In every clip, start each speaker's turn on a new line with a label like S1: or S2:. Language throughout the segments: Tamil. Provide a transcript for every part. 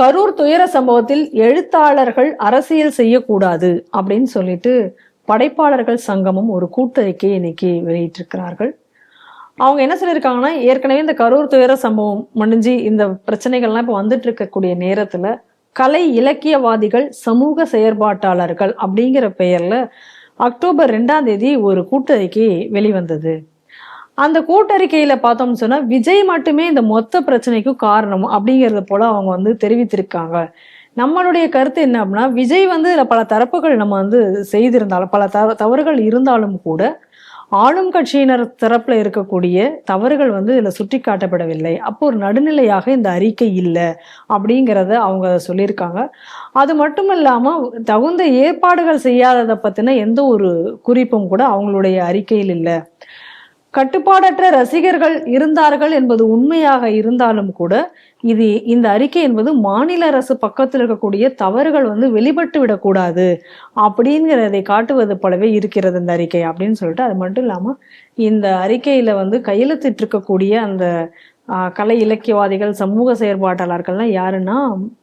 S1: கரூர் துயர சம்பவத்தில் எழுத்தாளர்கள் அரசியல் செய்யக்கூடாது அப்படின்னு சொல்லிட்டு படைப்பாளர்கள் சங்கமும் ஒரு கூட்டறிக்கையை இன்னைக்கு வெளியிட்டிருக்கிறார்கள். அவங்க என்ன சொல்லியிருக்காங்கன்னா ஏற்கனவே இந்த கரூர் துயர சம்பவம் முடிஞ்சு இந்த பிரச்சனைகள்லாம் இப்போ வந்துட்டு இருக்கக்கூடிய நேரத்துல கலை இலக்கியவாதிகள் சமூக செயற்பாட்டாளர்கள் அப்படிங்கிற பெயர்ல அக்டோபர் ரெண்டாம் தேதி ஒரு கூட்டறிக்கை வெளிவந்தது. அந்த கூட்டறிக்கையில பார்த்தோம்னு சொன்னா விஜய் மட்டுமே இந்த மொத்த பிரச்சனைக்கும் காரணம் அப்படிங்கறத போல அவங்க வந்து தெரிவித்திருக்காங்க. நம்மளுடைய கருத்து என்ன அப்படின்னா விஜய் வந்து இதுல பல தரப்புகள் நம்ம வந்து செய்திருந்தாலும் பல தவ தவறுகள் இருந்தாலும் கூட ஆளும் கட்சியினர் தரப்புல இருக்கக்கூடிய தவறுகள் வந்து இதுல சுட்டி காட்டப்படவில்லை அப்போ ஒரு நடுநிலையாக இந்த அறிக்கை இல்லை அப்படிங்கிறத அவங்க சொல்லியிருக்காங்க. அது மட்டும் இல்லாம தகுந்த ஏற்பாடுகள் செய்யாததை பத்தின எந்த ஒரு குறிப்பும் கூட அவங்களுடைய அறிக்கையில் இல்லை. கட்டுப்பாடற்ற ரசிகர்கள் இருந்தார்கள் என்பது உண்மையாக இருந்தாலும் கூட இது இந்த அறிக்கை என்பது மாநில அரசு பக்கத்தில் இருக்கக்கூடிய தவறுகள் வந்து வெளிப்பட்டு விடக்கூடாது அப்படிங்கிறதை காட்டுவது போலவே இருக்கிறது இந்த அறிக்கை அப்படின்னு சொல்லிட்டு அது மட்டும் இல்லாமல் இந்த அறிக்கையில வந்து கையெழுத்திட்டு இருக்கக்கூடிய அந்த கலை இலக்கியவாதிகள் சமூக செயற்பாட்டாளர்கள்லாம் யாருன்னா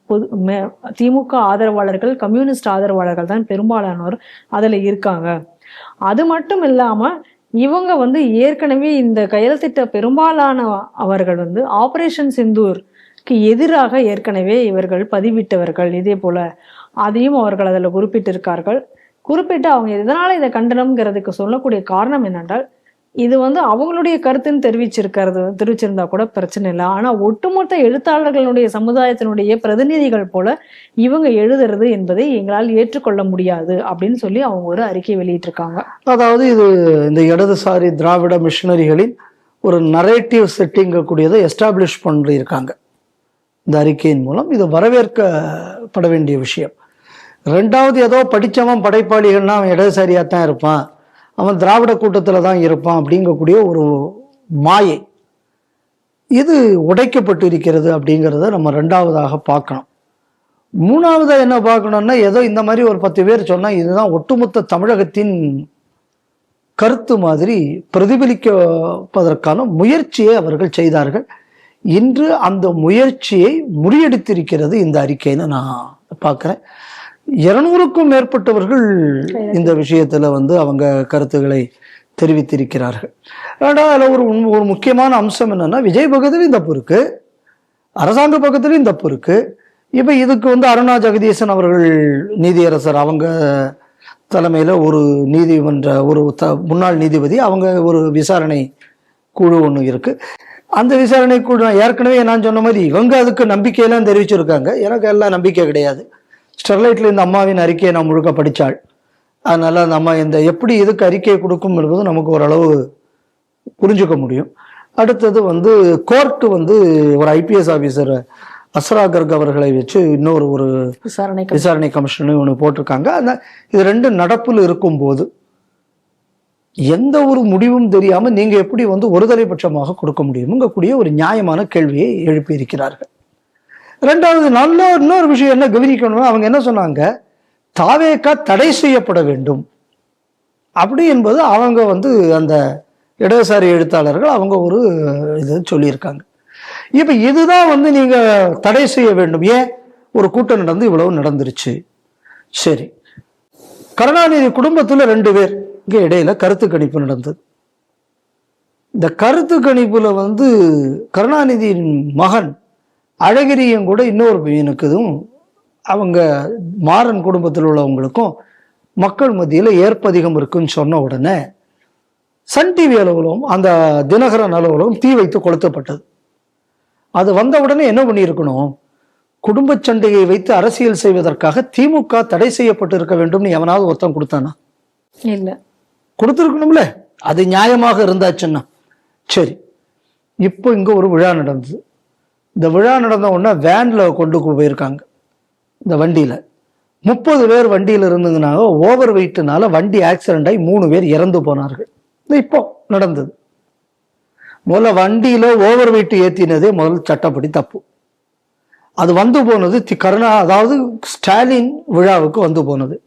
S1: பொது மே- திமுக ஆதரவாளர்கள் கம்யூனிஸ்ட் ஆதரவாளர்கள் தான் பெரும்பாலானோர் அதில் இருக்காங்க. அது மட்டும் இல்லாமல் இவங்க வந்து ஏற்கனவே இந்த கையெழுத்திட்ட பெரும்பாலான அவர்கள் வந்து ஆபரேஷன் சிந்தூருக்கு எதிராக ஏற்கனவே இவர்கள் பதிவிட்டவர்கள். இதே போல அதையும் அவர்கள் அதில் குறிப்பிட்டிருக்கார்கள். குறிப்பிட்டு அவங்க எதனால இதை கண்டனம்ங்கிறதுக்கு சொல்லக்கூடிய காரணம் என்னென்றால் இது வந்து அவங்களுடைய கருத்துன்னு தெரிவிச்சிருக்கிறது தெரிவிச்சிருந்தா கூட பிரச்சனை இல்லை. ஆனால் ஒட்டுமொத்த எழுத்தாளர்களுடைய சமுதாயத்தினுடைய பிரதிநிதிகள் போல இவங்க எழுதுறது என்பதை எங்களால் ஏற்றுக்கொள்ள முடியாது அப்படின்னு சொல்லி அவங்க ஒரு அறிக்கை வெளியிட்டிருக்காங்க.
S2: அதாவது இது இந்த இடதுசாரி திராவிட மிஷினரிகளின் ஒரு நரேட்டிவ் செட்டிங்க கூடியதை எஸ்டாப்ளிஷ் பண்ணியிருக்காங்க. இந்த அறிக்கையின் மூலம் இது வரவேற்கப்பட வேண்டிய விஷயம். ரெண்டாவது ஏதோ படித்தவன் படைப்பாளிகள்னா அவன் இடதுசாரியாக தான் இருப்பான். அவன் திராவிட கூட்டத்தில் தான் இருப்பான் அப்படிங்கக்கூடிய ஒரு மாயை. இது உடைக்கப்பட்டு இருக்கிறது அப்படிங்கிறத நம்ம ரெண்டாவதாக பார்க்கணும். மூணாவதாக என்ன பார்க்கணும்னா ஏதோ இந்த மாதிரி ஒரு பத்து பேர் சொன்னால் இதுதான் ஒட்டுமொத்த தமிழகத்தின் கருத்து மாதிரி பிரதிபலிப்பதற்கான முயற்சியை அவர்கள் செய்தார்கள். இன்று அந்த முயற்சியை முறியடித்திருக்கிறது இந்த அறிக்கைன்னு நான் பார்க்குறேன். இருநூறுக்கும் மேற்பட்டவர்கள் இந்த விஷயத்துல வந்து அவங்க கருத்துக்களை தெரிவித்திருக்கிறார்கள். ரெண்டாவது அதுல ஒரு ஒரு முக்கியமான அம்சம் என்னன்னா விஜய் பக்கத்துலையும் தப்பு இருக்கு அரசாங்க பக்கத்துலையும் தப்பு இருக்கு இப்போ இதுக்கு வந்து அருணா ஜெகதீசன் அவர்கள் நீதியரசர் அவங்க தலைமையில் ஒரு நீதிமன்ற ஒரு த முன்னாள் நீதிபதி அவங்க ஒரு விசாரணை குழு ஒன்று இருக்கு. அந்த விசாரணை குழு ஏற்கனவே நான் சொன்ன மாதிரி இவங்க அதுக்கு நம்பிக்கையெல்லாம் தெரிவிச்சிருக்காங்க. எனக்கு எல்லாம் நம்பிக்கை கிடையாது. ஸ்டெர்லைட்ல இந்த அம்மாவின் அறிக்கையை நான் முழுக்க படித்தாள் அதனால அந்த அம்மா இந்த எப்படி இதுக்கு அறிக்கையை கொடுக்கும் என்பது நமக்கு ஓரளவு புரிஞ்சுக்க முடியும். அடுத்தது வந்து கோர்ட்டு வந்து ஒரு ஐபிஎஸ் ஆஃபீஸர் அஸ்ரா கர்க் அவர்களை வச்சு இன்னொரு ஒரு
S1: விசாரணை
S2: விசாரணை கமிஷன் ஒன்று போட்டிருக்காங்க. அந்த இது ரெண்டு நடப்பில் இருக்கும்போது எந்த ஒரு முடிவும் தெரியாம நீங்க எப்படி வந்து ஒருதலைபட்சமாக கொடுக்க முடியுமுங்க கூடிய ஒரு நியாயமான கேள்வியை எழுப்பி இருக்கிறார்கள் ரெண்டாவது நல்ல இன்னொரு விஷயம் என்ன கவனிக்கணும் அவங்க என்ன சொன்னாங்க? தாவேக்கா தடை செய்யப்பட வேண்டும். அப்படி என்பது அவங்க வந்து அந்த இடதுசாரி எழுத்தாளர்கள் அவங்க ஒரு இது சொல்லியிருக்காங்க. இப்போ இதுதான் வந்து நீங்கள் தடை செய்ய வேண்டும். ஏன்? ஒரு கூட்டம் நடந்து இவ்வளவு நடந்துருச்சு. சரி. கருணாநிதி குடும்பத்தில் ரெண்டு பேர். இங்கே இடையில கருத்து கணிப்பு நடந்தது. இந்த கருத்து கணிப்பில் வந்து கருணாநிதியின் மகன் அழகிரியும் கூட இன்னொரு பையனுக்குதும் அவங்க மாறன் குடும்பத்தில் உள்ளவங்களுக்கும் மக்கள் மத்தியில் ஏற்பதிகம் இருக்குன்னு சொன்ன உடனே சன் டிவி அலுவலகம் அந்த தினகரன் அலுவலகம் தீ வைத்து கொளுத்தப்பட்டது. அது வந்த உடனே என்ன பண்ணியிருக்கணும்? குடும்ப சண்டையை வைத்து அரசியல் செய்வதற்காக திமுக தடை செய்யப்பட்டு இருக்க வேண்டும்னு எவனாவது ஒருத்தன் கொடுத்தானா?
S1: இல்ல.
S2: கொடுத்துருக்கணும்ல. அது நியாயமாக இருந்தாச்சுன்னா. சரி. இப்போ இங்க ஒரு விழா நடந்தது. இந்த விழா நடந்த உடனே வேனில் கொண்டு போயிருக்காங்க. இந்த வண்டியில். முப்பது பேர் வண்டியில் இருந்ததுனால ஓவர் வெயிட்னால வண்டி ஆக்சிடென்ட் ஆகி மூணு பேர் இறந்து போனார்கள். இது இப்போ நடந்தது. முதல்ல வண்டியில் ஓவர் வெயிட் ஏற்றினதே முதல் சட்டப்படி தப்பு. அது வந்து போனது தி- கருணா அதாவது ஸ்டாலின் விழாவுக்கு வந்து போனது.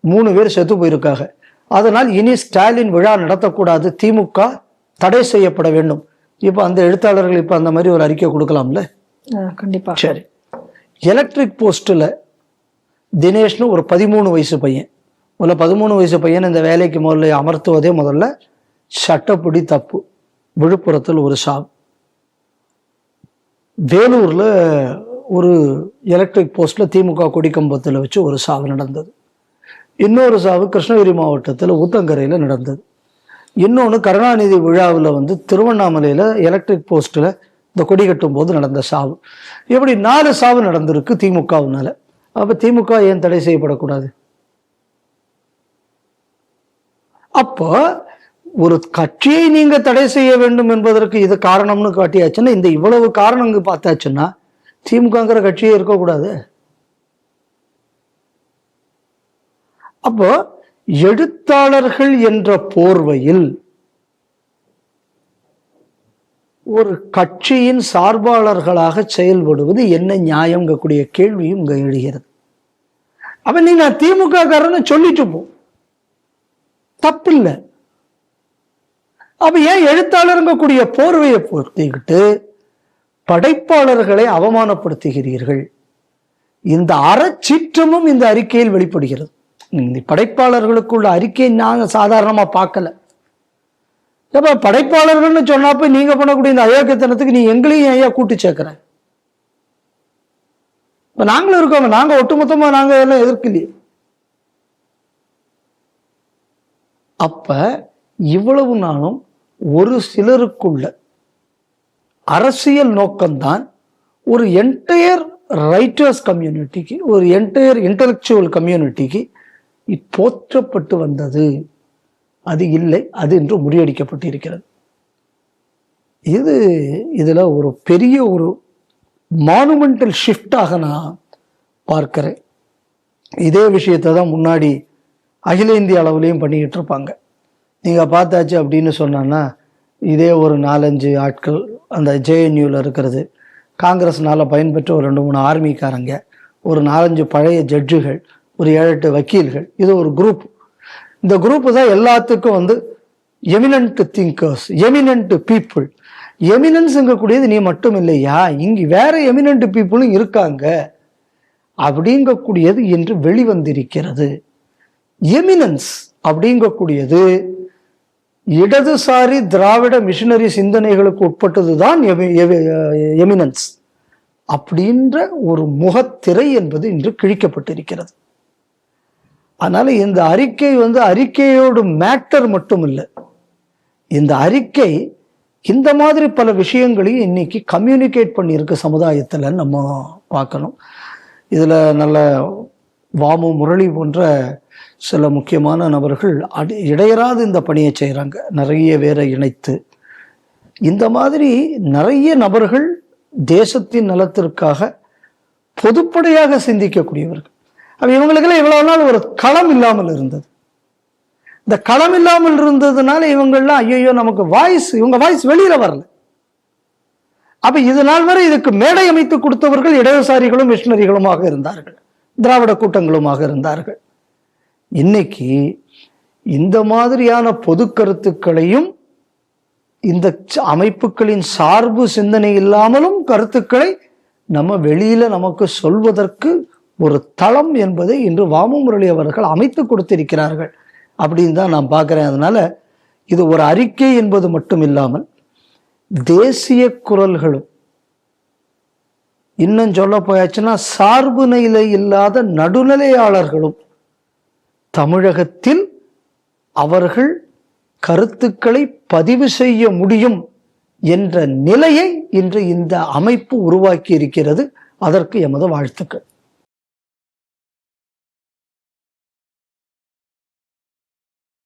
S2: மூணு பேர் செத்து போயிருக்காங்க. அதனால் இனி ஸ்டாலின் விழா நடத்தக்கூடாது. திமுக தடை செய்யப்பட வேண்டும். இப்போ அந்த எழுத்தாளர்கள் இப்போ அந்த மாதிரி ஒரு அறிக்கை கொடுக்கலாம்ல?
S1: ஆஹ் கண்டிப்பா.
S2: சரி. எலக்ட்ரிக் போஸ்ட்டில் தினேஷ்னு ஒரு பதிமூணு வயசு பையன். முதல்ல பதிமூணு வயசு பையன் இந்த வேலைக்கு முதல்ல அமர்த்துவதே முதல்ல சட்டப்படி தப்பு. விழுப்புரத்தில் ஒரு சாவு வேலூர்ல ஒரு எலக்ட்ரிக் போஸ்ட்ல திமுக கொடிக்கம்பத்தில் வச்சு ஒரு சாவு நடந்தது. இன்னொரு சாவு கிருஷ்ணகிரி மாவட்டத்தில் ஊத்தங்கரையில் நடந்தது. இன்னொன்று கருணாநிதி விழாவில் வந்து திருவண்ணாமலையில் எலக்ட்ரிக் போஸ்ட்டில் இந்த கொடி கட்டும் போது நடந்த சாவு. இப்படி நாலு சாவு நடந்திருக்கு திமுகவுனால. அப்போ திமுக ஏன் தடை செய்யப்படக்கூடாது? அப்போ ஒரு கட்சியை நீங்க தடை செய்ய வேண்டும் என்பதற்கு இது காரணம்னு காட்டியாச்சுன்னா இந்த இவ்வளவு காரணங்க பார்த்தாச்சுன்னா திமுகங்கிற கட்சியே இருக்கக்கூடாது. அப்போ எழுத்தாளர்கள் என்ற போர்வையில் ஒரு கட்சியின் சார்பாளர்களாக செயல்படுவது என்ன நியாயங்கக்கூடிய கேள்வியும் இங்கே எழுகிறது. அப்ப நீ நான் திமுக காரன்னு சொல்லிட்டு போ. தப்பில்லை. அப்ப ஏன் எழுத்தாளருங்கக்கூடிய போர்வையை பொருத்திக்கிட்டு படைப்பாளர்களை அவமானப்படுத்துகிறீர்கள்? இந்த அறச்சீற்றமும் இந்த அறிக்கையில் வெளிப்படுகிறது. படைப்பாளர்களுக்குள்ள அறிக்கையை நாங்க சாதாரணமா பார்க்கல. எப்போ படைப்பாளர்கள்னு சொன்னாப்ப நீங்க பண்ணக்கூடிய இந்த அயோக்கியத்தனத்துக்கு நீ எங்களையும் ஐயா கூட்டி சேர்க்கிற? இப்போ நாங்களும் இருக்கோங்க நாங்க ஒட்டுமொத்தமாக நாங்க எல்லாம் எதிர்க்கலையே. அப்ப இவ்வளவு நாளும் ஒரு சிலருக்குள்ள அரசியல் நோக்கம்தான் ஒரு என்டையர் ரைட்டர்ஸ் கம்யூனிட்டிக்கு ஒரு என்டையர் இன்டலெக்சுவல் கம்யூனிட்டிக்கு போற்றப்பட்டு வந்தது. அது இல்லை அது இன்று முறியடிக்கப்பட்டு இருக்கிறது இது இதில் ஒரு பெரிய ஒரு மானுமெண்டல் ஷிஃப்டாக நான் பார்க்கிறேன். இதே விஷயத்தை தான் முன்னாடி அகில இந்திய அளவுலேயும் பண்ணிக்கிட்டு இருப்பாங்க நீங்கள் பார்த்தாச்சு அப்படின்னு சொன்னான்னா இதே ஒரு நாலஞ்சு ஆட்கள் அந்த ஜேஎன்யூவில் இருக்கிறது. காங்கிரஸ்னால் பயன்பெற்ற ஒரு ரெண்டு மூணு ஆர்மிக்காரங்க ஒரு நாலஞ்சு பழைய ஜட்ஜுகள் ஒரு ஏழு எட்டு வக்கீல்கள். இது ஒரு குரூப் இந்த குரூப் தான் எல்லாத்துக்கும் வந்து எமினன்ட் திங்கர்ஸ் எமினன்ட் பீப்புள் எமினன்ஸுங்கக்கூடியது நீ மட்டும் இல்லையா? இங்கு வேற எமினன்ட் பீப்புளும் இருக்காங்க. அப்படிங்கக்கூடியது என்று வெளிவந்திருக்கிறது. எமினன்ஸ் அப்படிங்கக்கூடியது இடதுசாரி திராவிட மிஷினரி சிந்தனைகளுக்கு உட்பட்டது தான் எமினன்ஸ் அப்படின்ற ஒரு முகத்திரை என்பது இன்று கிழிக்கப்பட்டிருக்கிறது. அதனால இந்த அறிக்கை வந்து அறிக்கையோடு மேட்டர் மட்டும் இல்லை இந்த அறிக்கை இந்த மாதிரி பல விஷயங்களையும் இன்னைக்கு கம்யூனிகேட் பண்ணியிருக்கு சமுதாயத்தில் நம்ம பார்க்கணும். இதில் நல்ல வாமு முரளி போன்ற சில முக்கியமான நபர்கள் அடி இடையராது இந்த பணியை செய்கிறாங்க நிறைய பேரை இணைத்து. இந்த மாதிரி நிறைய நபர்கள் தேசத்தின் நலத்திற்காக பொதுப்படையாக சிந்திக்கக்கூடியவர்கள். அப்ப இவங்களுக்கெல்லாம் இவ்வளவு நாள் ஒரு களம் இல்லாமல் இருந்தது. இந்த களம் இல்லாமல் இருந்ததுனால இவங்கெல்லாம் ஐயோ நமக்கு வாய்ஸ் இவங்க வாய்ஸ் வெளியில வரல. அப்ப இது நாள் வரை இதுக்கு மேடை அமைத்து கொடுத்தவர்கள் இடதுசாரிகளும் மிஷினரிகளுமாக இருந்தார்கள். திராவிட கூட்டங்களுமாக இருந்தார்கள். இன்னைக்கு இந்த மாதிரியான பொது கருத்துக்களையும் இந்த அமைப்புகளின் சார்பு சிந்தனை இல்லாமலும் கருத்துக்களை நம்ம வெளியில நமக்கு சொல்வதற்கு ஒரு தளம் என்பதை இன்று வாமு முரளி அவர்கள் அமைத்து கொடுத்திருக்கிறார்கள். அப்படின்னு தான் நான் பார்க்குறேன். அதனால் இது ஒரு அறிக்கை என்பது மட்டும் இல்லாமல் தேசிய குரல்களும் இன்னும் சொல்ல போயாச்சுன்னா சார்பு நிலை இல்லாத நடுநிலையாளர்களும் தமிழகத்தில் அவர்கள் கருத்துக்களை பதிவு செய்ய முடியும் என்ற நிலையை இன்று இந்த அமைப்பு உருவாக்கி இருக்கிறது அதற்கு எமது வாழ்த்துக்கள்.